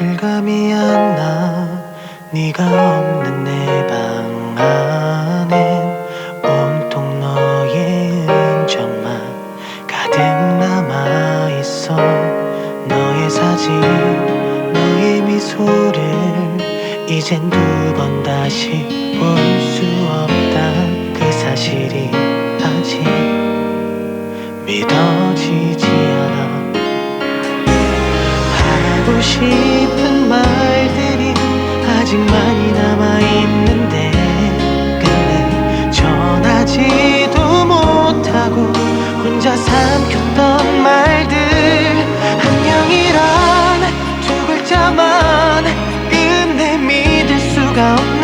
실감이 안 나. 네가 없는 내 방 안엔 온통 너의 흔적만 가득 남아있어. 너의 사진 너의 미소를 이젠 두 번 다시 볼 싶은 말들이 아직 많이 남아있는데 끝내 전하지도 못하고 혼자 삼켰던 말들 안녕이란 두 글자만 끝내 믿을 수가 없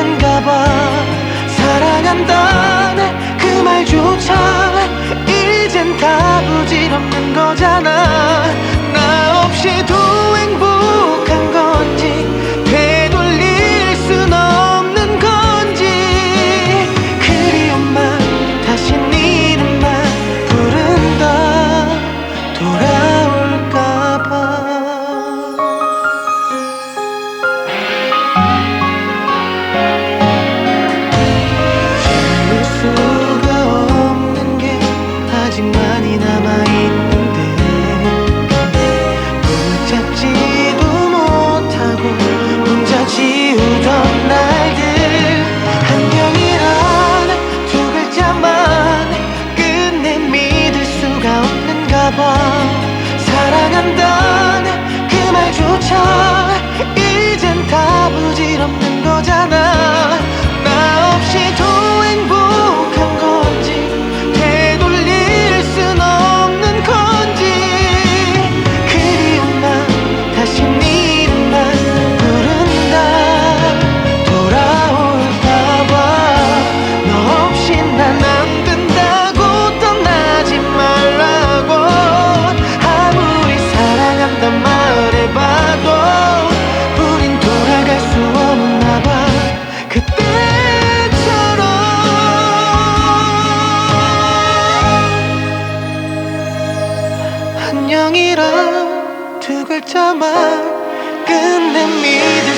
알지도 못하고 운명이라 두 글자만 끝내 믿음